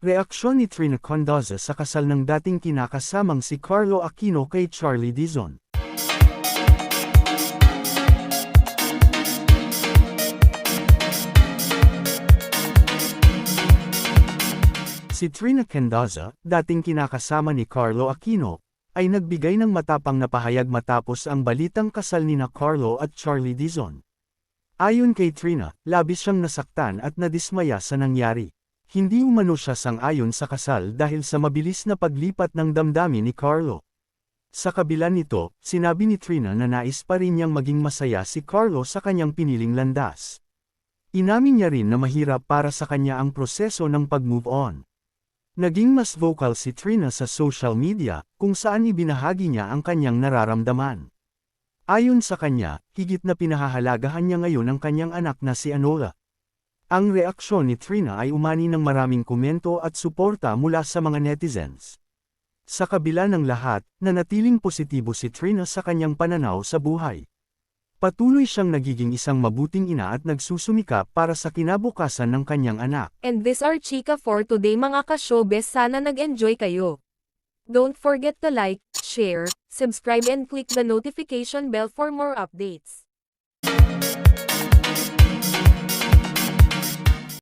Reaksyon ni Trina Condoza sa kasal ng dating kinakasamang si Carlo Aquino kay Charlie Dizon. Si Trina Candaza, dating kinakasama ni Carlo Aquino, ay nagbigay ng matapang na pahayag matapos ang balitang kasal ni na Carlo at Charlie Dizon. Ayon kay Trina, labis siyang nasaktan at nadismaya sa nangyari. Hindi umano siya sang-ayon sa kasal dahil sa mabilis na paglipat ng damdamin ni Carlo. Sa kabila nito, sinabi ni Trina na nais pa rin niyang maging masaya si Carlo sa kanyang piniling landas. Inamin niya rin na mahirap para sa kanya ang proseso ng pag-move on. Naging mas vocal si Trina sa social media, kung saan ibinahagi niya ang kanyang nararamdaman. Ayon sa kanya, higit na pinahahalagahan niya ngayon ang kanyang anak na si Anola. Ang reaksyon ni Trina ay umani ng maraming komento at suporta mula sa mga netizens. Sa kabila ng lahat, nanatiling positibo si Trina sa kanyang pananaw sa buhay. Patuloy siyang nagiging isang mabuting ina at nagsusumikap para sa kinabukasan ng kanyang anak. And this are Chika for today mga ka-showbiz sana nag-enjoy kayo. Don't forget to like, share, subscribe and click the notification bell for more updates.